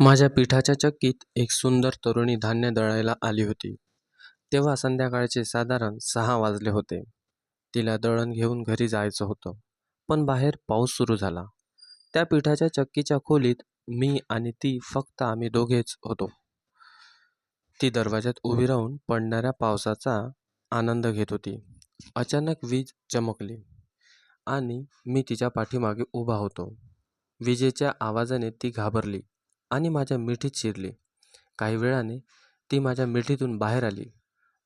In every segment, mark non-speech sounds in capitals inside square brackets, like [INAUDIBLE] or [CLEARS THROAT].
माझ्या पिठाच्या चक्कीत एक सुंदर तरुणी धान्य दळायला आली होती. तेव्हा संध्याकाळचे साधारण सहा वाजले होते. तिला दळण घेऊन घरी जायचं होतं. पण बाहेर पाऊस सुरू झाला. त्या पिठाच्या चक्कीच्या खोलीत मी आणि ती फक्त आम्ही दोघेच होतो. ती दरवाजात उभी राहून पडणाऱ्या पावसाचा आनंद घेत होती. अचानक वीज चमकली आणि मी तिच्या पाठीमागे उभा होतो. विजेच्या आवाजाने ती घाबरली आणि माझ्या मिठीत शिरली. काही वेळाने ती माझ्या मिठीतून बाहेर आली.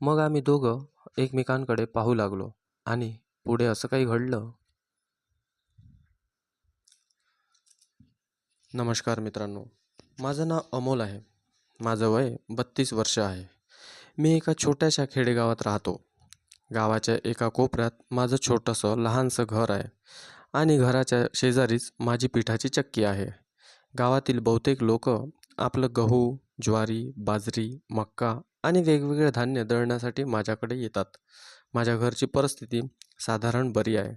मग आम्ही दोघं एकमेकांकडे पाहू लागलो आणि पुढे असं काही घडलं. नमस्कार मित्रांनो, माझं नाव अमोल आहे. माझं वय बत्तीस वर्ष आहे. मी एका छोट्याशा खेडेगावात राहतो. गावाच्या एका कोपऱ्यात माझं छोटंसं लहानसं घर आहे आणि घराच्या शेजारीच माझी पिठाची चक्की आहे. गावातील बहुतेक लोक आपलं गहू, ज्वारी, बाजरी, मका आणि वेगवेगळे धान्य दळण्यासाठी माझ्याकडे येतात. माझ्या घरची परिस्थिती साधारण बरी आहे.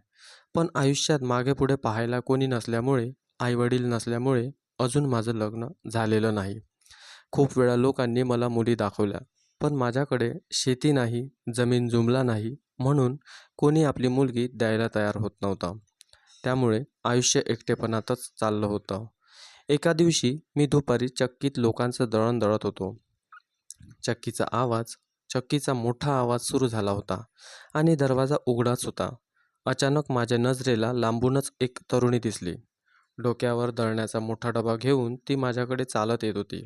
पण आयुष्यात मागेपुढे पाहायला कोणी नसल्यामुळे, आईवडील नसल्यामुळे अजून माझं लग्न झालेलं नाही. खूप वेळा लोकांनी मला मुली दाखवल्या, पण माझ्याकडे शेती नाही, जमीन जुमला नाही म्हणून कोणी आपली मुलगी द्यायला तयार होत नव्हता त्यामुळे आयुष्य एकटेपणातच चाललं होतं. एका दिवशी मी दुपारी चक्कीत लोकांचं दळण दळत होतो. चक्कीचा आवाज चक्कीचा मोठा आवाज सुरू झाला होता आणि दरवाजा उघडाच होता. अचानक माझ्या नजरेला लांबूनच एक तरुणी दिसली. डोक्यावर दळण्याचा मोठा डबा घेऊन ती माझ्याकडे चालत येत होती.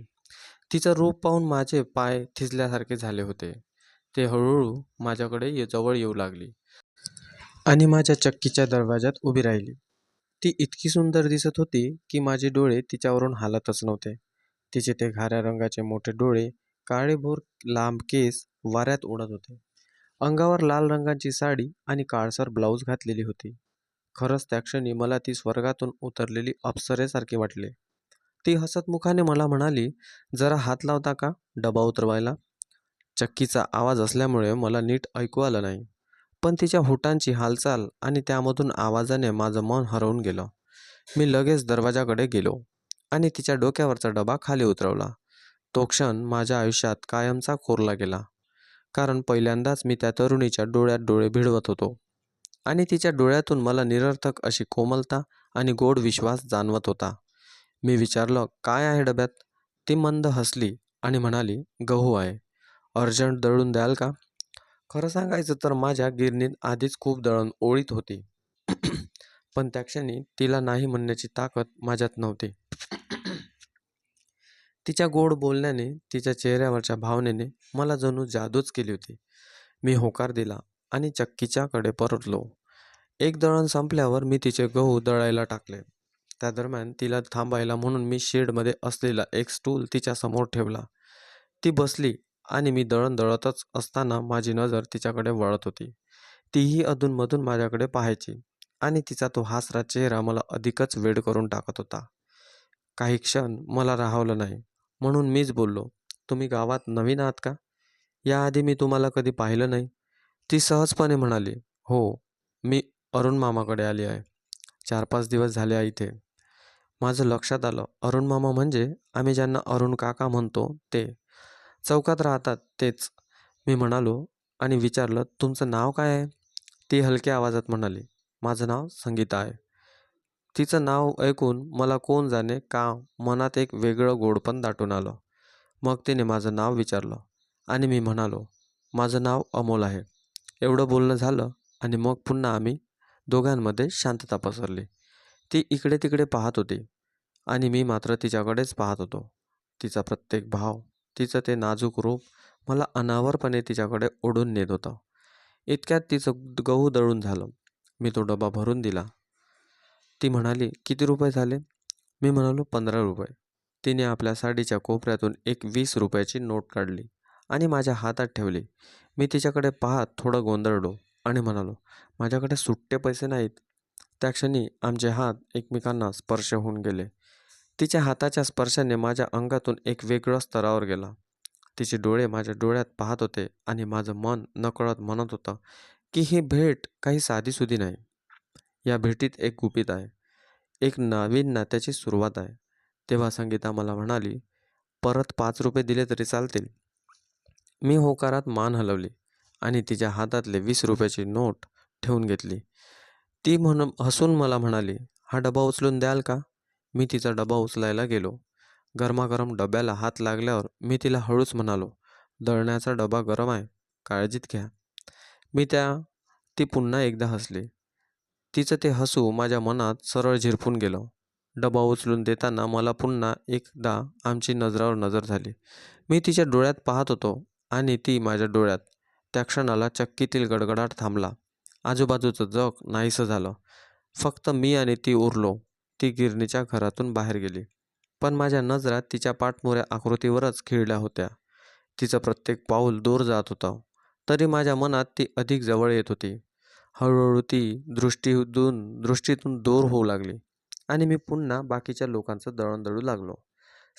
तिचं रूप पाहून माझे पाय थिजल्यासारखे झाले होते. ते हळूहळू माझ्याकडे ये जवळ येऊ लागली आणि माझ्या चक्कीच्या दरवाजात उभी राहिली. ती इतकी सुंदर दिसत होती की माझे डोळे तिच्यावरून हालतच नव्हते. तिचे ते घाऱ्या रंगाचे मोठे डोळे, काळेभोर लांब केस वाऱ्यात उडत होते. अंगावर लाल रंगाची साडी आणि काळसर ब्लाऊज घातलेली होती. खरंच त्या क्षणी मला ती स्वर्गातून उतरलेली अप्सरेसारखी वाटली. ती हसतमुखाने मला म्हणाली, जरा हात लावता का डबा उतरवायला? चक्कीचा आवाज असल्यामुळे मला नीट ऐकू आलं नाही. पण तिच्या होटांची हालचाल आणि त्यामधून आवाजाने माझं मन हरवून गेलं. मी लगेच दरवाजाकडे गेलो आणि तिच्या डोक्यावरचा डबा खाली उतरवला. तो क्षण माझ्या आयुष्यात कायमचा कोरला गेला. कारण पहिल्यांदाच मी त्या तरुणीच्या डोळ्यात डोळे भिडवत होतो आणि तिच्या डोळ्यातून मला निरर्थक अशी कोमलता आणि गोड विश्वास जाणवत होता. मी विचारलं, काय आहे डब्यात? ती मंद हसली आणि म्हणाली, गहू आहे. अर्जंट दळून द्याल का? खरं सांगायचं तर माझ्या गिरणीत आधीच खूप दळण ओळीत होती. [CLEARS THROAT] पण त्या क्षणी तिला नाही म्हणण्याची ताकद माझ्यात नव्हती. [CLEARS THROAT] तिच्या गोड बोलण्याने, तिच्या चेहऱ्यावरच्या भावनेने मला जणू जादूच केली होती. मी होकार दिला आणि चक्कीच्याकडे परतलो. एक दळण संपल्यावर मी तिचे गहू दळायला टाकले. त्या दरम्यान तिला थांबायला म्हणून मी शेडमध्ये असलेला एक स्टूल तिच्यासमोर ठेवला. ती बसली आणि मी दळण दळतच असताना माझी नजर तिच्याकडे वळत होती. तीही अधूनमधून माझ्याकडे पाहायची आणि तिचा तो हासरा चेहरा मला अधिकच वेड करून टाकत होता. काही क्षण मला राहावलं नाही म्हणून मीच बोललो, तुम्ही गावात नवीन आहात का? याआधी मी तुम्हाला कधी पाहिलं नाही. ती सहजपणे म्हणाली, हो, मी अरुण मामाकडे आली आहे. चार पाच दिवस झाले आहे इथे. माझं लक्षात आलं, अरुण मामा म्हणजे आम्ही ज्यांना अरुण काका म्हणतो ते. चौकात राहतात तेच. मी म्हणालो आणि विचारलं, तुमचं नाव काय आहे? ती हलक्या आवाजात म्हणाली, माझं नाव संगीता आहे. तिचं नाव ऐकून मला कोण जाणे का मनात एक वेगळं गोडपण दाटून आलं. मग तिने माझं नाव विचारलं आणि मी म्हणालो, माझं नाव अमोल आहे. एवढं बोलणं झालं आणि मग पुन्हा आम्ही दोघांमध्ये शांतता पसरली. ती इकडे तिकडे पाहत होती आणि मी मात्र तिच्याकडेच पाहत होतो. तिचा प्रत्येक भाव, तिचं ते नाजूक रूप मला अनावरपणे तिच्याकडे ओढून नेत होतं. इतक्यात तिचं गहू दळून झालं. मी तो डबा भरून दिला. ती म्हणाली, किती रुपये झाले? मी म्हणालो, पंधरा रुपये. तिने आपल्या साडीच्या कोपऱ्यातून एक वीस रुपयाची नोट काढली आणि माझ्या हातात ठेवली. मी तिच्याकडे पाहत थोडं गोंधळलो आणि म्हणालो, माझ्याकडे सुट्टे पैसे नाहीत. त्या क्षणी आमचे हात एकमेकांना स्पर्श होऊन गेले. तिच्या हाताच्या स्पर्शाने माझ्या अंगातून एक वेगळा स्तरावर गेला. तिचे डोळे माझ्या डोळ्यात पाहत होते आणि माझं मन नकळत म्हणत होतं की ही भेट काही साधीसुधी नाही. या भेटीत एक गुपित आहे. एक नवीन नात्याची सुरुवात आहे. तेव्हा संगीता मला म्हणाली परत पाच रुपये दिले तरी चालतील मी होकारात मान हलवली आणि तिच्या हातातले वीस रुपयाची नोट ठेवून घेतली ती म्हण हसून मला म्हणाली हा डबा उचलून द्याल का मी तिचा डबा उचलायला गेलो. गरमागरम डब्याला हात लागल्यावर मी तिला हळूच म्हणालो दळण्याचा डबा गरम आहे काळजीत घ्या. मी त्या ती पुन्हा एकदा हसली. तिचं ते हसू माझ्या मनात सरळ झिरपून गेलं. डबा उचलून देताना मला पुन्हा एकदा आमची नजरावर नजर झाली. मी तिच्या डोळ्यात पाहत होतो आणि ती माझ्या डोळ्यात त्या क्षणाला चक्कीतील गडगडाट थांबला. आजूबाजूचं जग नाहीसं झालं. फक्त मी आणि ती उरलो. ती गिरणीच्या घरातून बाहेर गेली. पण माझ्या नजरात तिच्या पाठमोऱ्या आकृतीवरच खिळल्या होत्या. तिचं प्रत्येक पाऊल दूर जात होतं. तरी माझ्या मनात ती अधिक जवळ येत होती. हळूहळू ती दृष्टीतून दृष्टीतून दूर होऊ लागली. आणि मी पुन्हा बाकीच्या लोकांचं दळण दळू लागलो.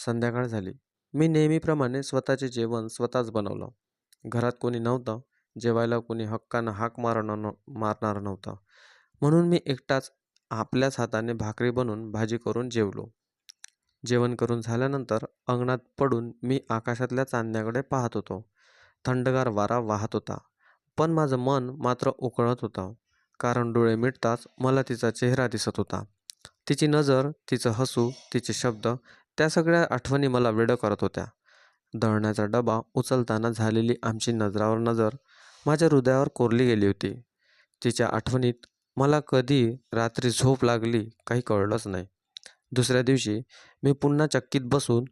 संध्याकाळ झाली. मी नेहमीप्रमाणे स्वतःचे जेवण स्वतःच बनवलं. घरात कोणी नव्हतं. जेवायला कोणी हक्कानं हाक मारणार न मारणार नव्हतं. म्हणून मी एकटाच आपल्याच हाताने भाकरी बनवून भाजी करून जेवलो. जेवण करून झाल्यानंतर अंगणात पडून मी आकाशातल्या चांदण्याकडे पाहत होतो. थंडगार वारा वाहत होता. पण माझं मन मात्र उकळत होतं. कारण डोळे मिटताच मला तिचा चेहरा दिसत होता. तिची नजर तिचं हसू तिचे शब्द त्या सगळ्या आठवणी मला वेडं करत होत्या. दळण्याचा डबा उचलताना झालेली आमची नजरावर नजर माझ्या हृदयावर कोरली गेली होती. तिच्या आठवणीत मला कधी रात्री झोप लागली काही कळलंच नाही. दुसऱ्या दिवशी मी पुन्हा चक्कीत बसून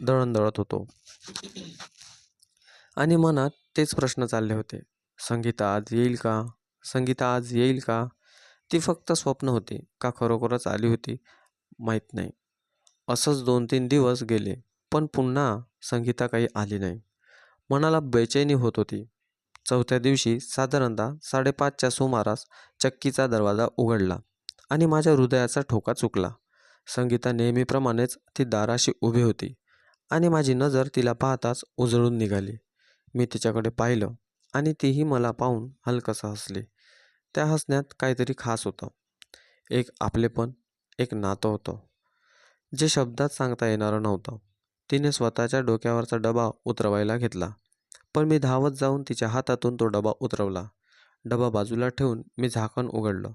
दळण दळत होतो. आणि मनात तेच प्रश्न चालले होते. संगीता आज येईल का? संगीता आज येईल का? ती फक्त स्वप्न होती. का खरोखरच आली होती? माहीत नाही. असंच दोन तीन दिवस गेले पण पुन्हा संगीता काही आली नाही. मनाला बेचैनी होत होती. चौथ्या दिवशी साधारणतः साडेपाचच्या सुमारास चक्कीचा दरवाजा उघडला आणि माझ्या हृदयाचा ठोका चुकला. संगीता नेहमीप्रमाणेच ती दाराशी उभी होती आणि माझी नजर तिला पाहताच उजळून निघाली. मी तिच्याकडे पाहिलं आणि तीही मला पाहून हलकसं हसली. त्या हसण्यात काहीतरी खास होतं. एक आपलेपण एक नातं होतं. जे शब्दात सांगता येणारं नव्हतं. तिने स्वतःच्या डोक्यावरचा डबा उतरवायला घेतला. पण मी धावत जाऊन तिच्या हातातून तो डबा उतरवला. डबा बाजूला ठेवून मी झाकण उघडलं.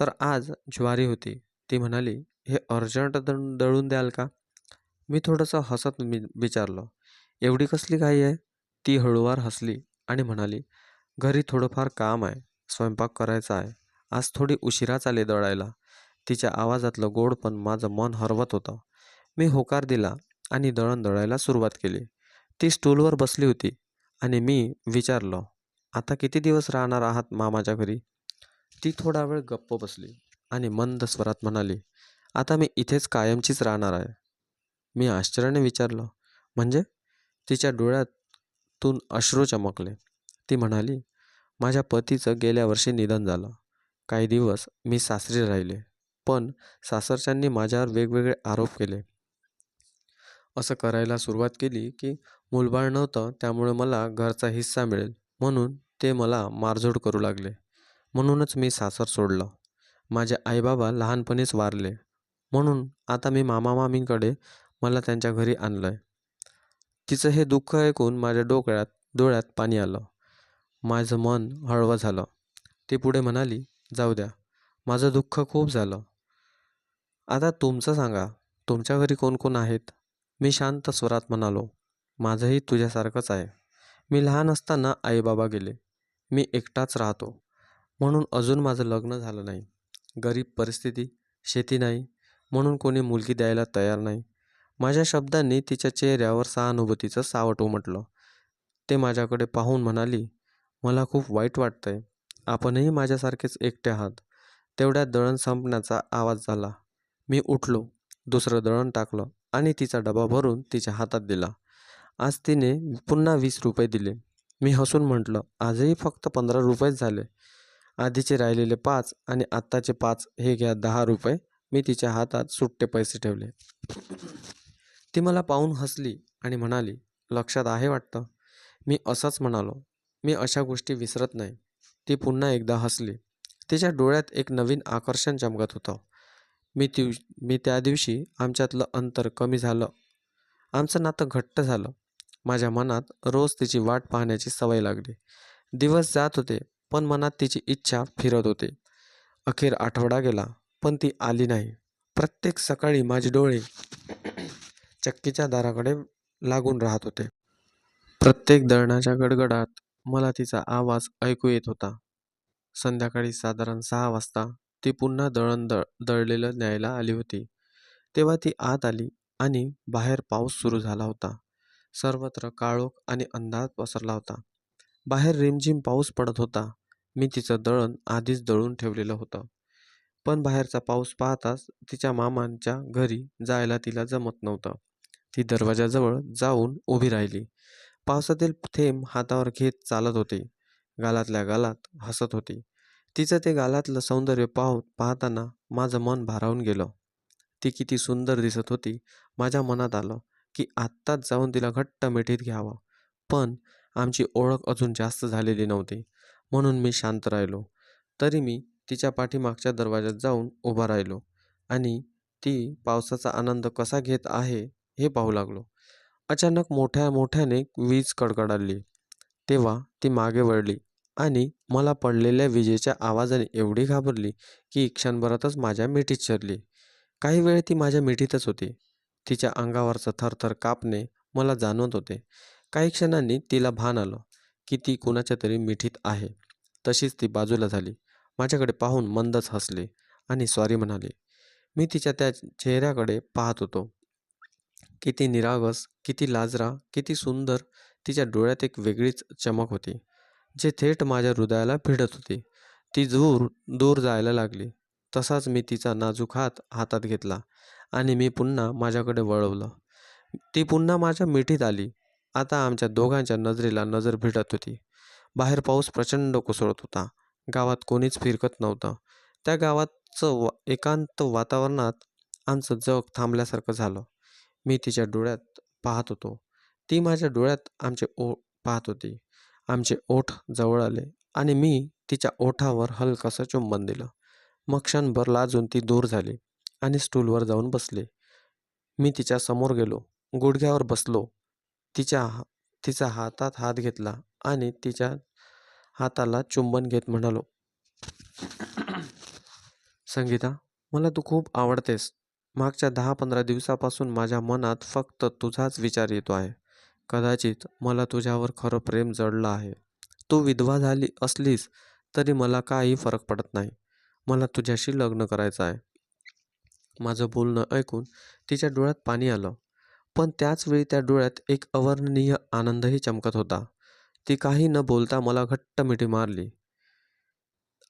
तर आज ज्वारी होती. ती म्हणाली हे अर्जंट दळ दळून द्याल का? मी थोडंसं हसत मी विचारलं एवढी कसली घाई आहे? ती हळूवार हसली आणि म्हणाली घरी थोडंफार काम आहे. स्वयंपाक करायचा आहे. आज थोडी उशिराच आले दळायला. तिच्या आवाजातलं गोड पण माझं मन हरवत होतं. मी होकार दिला आणि दळण दळायला सुरुवात केली. ती स्टूलवर बसली होती. आणि मी विचारलं आता किती दिवस राहणार आहात मामाच्या घरी? ती थोडा वेळ गप्प बसली आणि मंद स्वरात म्हणाली आता मी इथेच कायमचीच राहणार आहे. मी आश्चर्याने विचारलं म्हणजे? तिच्या डोळ्यातून अश्रू चमकले. ती म्हणाली माझ्या पतीचं गेल्या वर्षी निधन झालं. काही दिवस मी सासरी राहिले पण सासरच्यांनी माझ्यावर वेगवेगळे आरोप केले. असं करायला सुरुवात केली की मूलबाळ नव्हतं त्यामुळे मला घरचा हिस्सा मिळेल. म्हणून ते मला मारझोड करू लागले. म्हणूनच मी सासर सोडलं. माझे आईबाबा लहानपणीच वारले. म्हणून आता मी मामा मामींकडे मला त्यांच्या घरी आणलं आहे तिचं हे दुःख ऐकून माझ्या डोक्यात डोळ्यात पाणी आलं. माझं मन हळवं झालं. ती पुढे म्हणाली जाऊ द्या. माझं दुःख खूप झालं. आता तुमचं सांगा तुमच्या घरी कोण कोण आहेत? मी शांत स्वरात म्हणालो. माझंही तुझ्यासारखंच आहे. मी लहान असताना आईबाबा गेले. मी एकटाच राहतो. म्हणून अजून माझं लग्न झालं नाही. गरीब परिस्थिती शेती नाही. म्हणून कोणी मुलगी द्यायला तयार नाही. माझ्या शब्दांनी तिच्या चेहऱ्यावर सहानुभूतीचं सावट उमटलं. ते माझ्याकडे पाहून म्हणाली मला खूप वाईट वाटतंय. आपणही माझ्यासारखेच एकटे आहात. तेवढ्यात दळण संपण्याचा आवाज झाला. मी उठलो दुसरं दळण टाकलं आणि तिचा डबा भरून तिच्या हातात दिला. आज तिने पुन्हा वीस रुपये दिले. मी हसून म्हटलं आजही फक्त पंधरा रुपयेच झाले. आधीचे राहिलेले पाच आणि आत्ताचे पाच हे घ्या दहा रुपये. मी तिच्या हातात सुट्टे पैसे ठेवले. ती मला पाहून हसली आणि म्हणाली लक्षात आहे वाटतं. मी असंच म्हणालो. मी अशा गोष्टी विसरत नाही. ती पुन्हा एकदा हसली. तिच्या डोळ्यात एक नवीन आकर्षण चमकत होतं. मी ती मी त्या दिवशी आमच्यातलं अंतर कमी झालं. आमचं नातं घट्ट झालं. माझ्या मनात रोज तिची वाट पाहण्याची सवय लागली. दिवस जात होते पण मनात तिची इच्छा फिरत होती. अखेर आठवडा गेला पण ती आली नाही. प्रत्येक सकाळी माझे डोळे चक्कीच्या दाराकडे लागून राहत होते. प्रत्येक दळणाच्या गडगडात मला तिचा आवाज ऐकू येत होता. संध्याकाळी साधारण सहा वाजता ती पुन्हा दळण दळ दळलेलं न्यायला आली होती. तेव्हा ती आत आली आणि बाहेर पाऊस सुरू झाला होता. सर्वत्र काळोख आणि अंधार पसरला होता. बाहेर रिमझिम पाऊस पडत होता. मी तिचं दळण आधीच दळून ठेवलेलं होतं. पण बाहेरचा पाऊस पाहताच तिच्या मामांच्या घरी जायला तिला जमत नव्हतं. ती दरवाजाजवळ जाऊन उभी राहिली. पावसातील थेंब हातावर घेत चालत होती. गालातल्या गालात हसत होती. तिचं ते गालातलं सौंदर्य पाह पाहताना माझं मन भारावून गेलं. ती किती सुंदर दिसत होती माझ्या मनात आलं. की आत्ताच जाऊन तिला घट्ट मिठीत घ्यावं. पण आमची ओळख अजून जास्त झालेली नव्हती. म्हणून मी शांत राहिलो. तरी मी तिच्या पाठीमागच्या दरवाज्यात जाऊन उभा राहिलो आणि ती पावसाचा आनंद कसा घेत आहे हे पाहू लागलो. अचानक मोठ्या मोठ्याने वीज कडकडाली. तेव्हा ती मागे वळली आणि मला पडलेल्या विजेच्या आवाजाने एवढी घाबरली की क्षणभरातच माझ्या मिठीत शिरली. काही वेळ ती माझ्या मिठीतच होती. तिच्या अंगावरचं थरथर कापणे मला जाणवत होते. काही क्षणांनी तिला भान आलं की ती कुणाच्या तरी मिठीत आहे. तशीच ती बाजूला झाली. माझ्याकडे पाहून मंदच हसले आणि सॉरी म्हणाले. मी तिच्या त्या चेहऱ्याकडे पाहत होतो. किती निरागस किती लाजरा किती सुंदर. तिच्या डोळ्यात एक वेगळीच चमक होती. जे थेट माझ्या हृदयाला भिडत होती. ती दूर दूर जायला लागली. तसाच मी तिचा नाजूक हात हातात घेतला आणि मी पुन्हा माझ्याकडे वळवलं. ती पुन्हा माझ्या मिठीत आली. आता आमच्या दोघांच्या नजरेला नजर भिडत होती. बाहेर पाऊस प्रचंड कोसळत होता. गावात कोणीच फिरकत नव्हतं. त्या गावाचं वा एकांत वातावरणात आमचं जग थांबल्यासारखं झालं. मी तिच्या डोळ्यात पाहत होतो. ती माझ्या डोळ्यात आमचे ओ पाहत होती. आमचे ओठ जवळ आले आणि मी तिच्या ओठावर हलकंसं चुंबन दिलं. मग क्षणभर लाजून ती दूर झाली आणि स्टूलवर जाऊन बसले. मी तिच्या समोर गेलो. गुडघ्यावर बसलो. तिच्या हा तिचा हातात हात घेतला आणि तिच्या हाताला चुंबन घेत म्हणालो संगीता मला तू खूप आवडतेस. मागच्या दहा पंधरा दिवसापासून माझ्या मनात फक्त तुझाच विचार येतो आहे. कदाचित मला तुझ्यावर खरं प्रेम जडलं आहे. तू विधवा झाली असलीस तरी मला काही फरक पडत नाही. मला तुझ्याशी लग्न करायचं आहे. माझं बोलणं ऐकून तिच्या डोळ्यात पाणी आलं. पण त्याचवेळी त्या डोळ्यात एक अवर्णनीय आनंदही चमकत होता. ती काही न बोलता मला घट्ट मिठी मारली.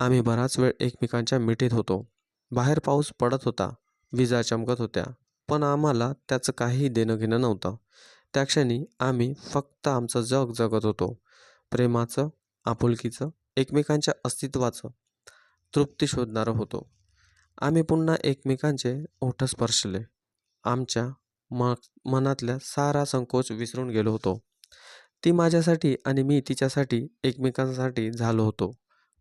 आम्ही बराच वेळ एकमेकांच्या मिठीत होतो. बाहेर पाऊस पडत होता. विजा चमकत होत्या. पण आम्हाला त्याचं काही देणं घेणं नव्हतं. त्या क्षणी आम्ही फक्त आमचं जग जगत होतो. प्रेमाचं आपुलकीचं एकमेकांच्या अस्तित्वाचं. तृप्ती शोधणारं होतो. आम्ही पुन्हा एकमेकांचे ओठ स्पर्शले. आमच्या म मनातल्या सारा संकोच विसरून गेलो होतो. ती माझ्यासाठी आणि मी तिच्यासाठी एकमेकांसाठी झालो होतो.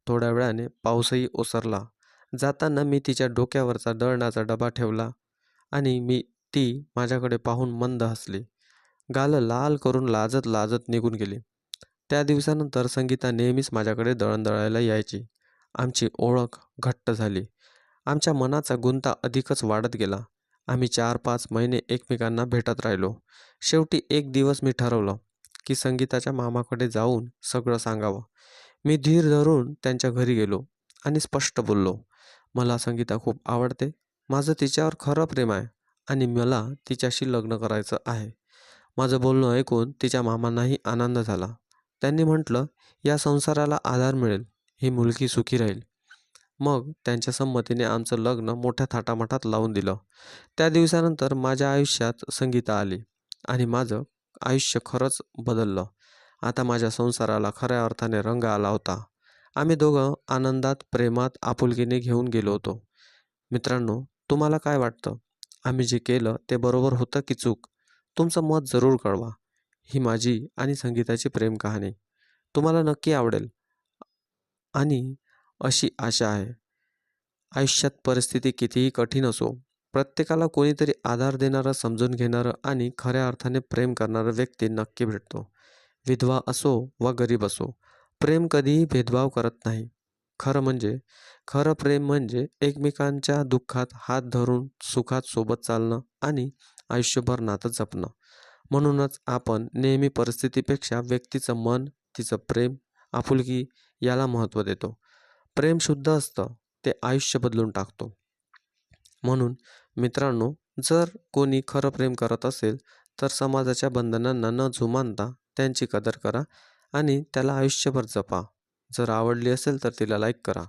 थोड्या वेळाने पाऊसही ओसरला. जाताना मी तिच्या डोक्यावरचा दळणाचा डबा ठेवला आणि मी ती माझ्याकडे पाहून मंद हसली. गाल लाल करून लाजत लाजत निघून गेली. त्या दिवसानंतर संगीता नेहमीच माझ्याकडे दळण दळायला यायची. आमची ओळख घट्ट झाली. आमच्या मनाचा गुंता अधिकच वाढत गेला. आम्ही चार पाच महिने एकमेकांना भेटत राहिलो. शेवटी एक दिवस मी ठरवलं की संगीताच्या मामाकडे जाऊन सगळं सांगावं. मी धीर धरून त्यांच्या घरी गेलो आणि स्पष्ट बोललो मला संगीता खूप आवडते. माझं तिच्यावर खरं प्रेम आहे आणि मला तिच्याशी लग्न करायचं आहे. माझं बोलणं ऐकून तिच्या मामांनाही आनंद झाला. त्यांनी म्हटलं या संसाराला आधार मिळेल. ही मुलगी सुखी राहील. मग त्यांच्या संमतीने आमचं लग्न मोठ्या थाटामाटात लावून दिलं. त्या दिवसानंतर माझ्या आयुष्यात संगीता आली आणि माझं आयुष्य खरंच बदललं. आता माझ्या संसाराला खऱ्या अर्थाने रंग आला होता. आम्ही दोघं आनंदात प्रेमात आपुलकीने घेऊन गेलो होतो. मित्रांनो तुम्हाला काय वाटतं? आम्ही जे केलं ते बरोबर होतं की चूक? तुमचं मत जरूर कळवा. ही माझी आणि संगीताची प्रेम कहाणी. तुम्हाला नक्की आवडेल. आणि अशी आशा आहे. आयुष्यात परिस्थिती कितीही कठीण असो प्रत्येकाला कोणीतरी आधार देणारं समजून घेणारं आणि खऱ्या अर्थाने प्रेम करणारं व्यक्ती नक्की भेटतो. विधवा असो वा गरीब असो प्रेम कधीही भेदभाव करत नाही. खरं म्हणजे खरं प्रेम म्हणजे एकमेकांच्या दुःखात हात धरून सुखात सोबत चालणं आणि आयुष्यभर नातं जपणं. म्हणूनच आपण नेहमी परिस्थितीपेक्षा व्यक्तीचं मन तिचं प्रेम आपुलकी याला महत्त्व देतो. प्रेम शुद्ध असतं ते आयुष्य बदलून टाकतो. म्हणून मित्रांनो जर कोणी खरं प्रेम करत असेल तर समाजाच्या बंधनांना न जुमानता त्यांची कदर करा आणि त्याला आयुष्यभर जपा. जर आवडली असेल तर तिला लाईक करा.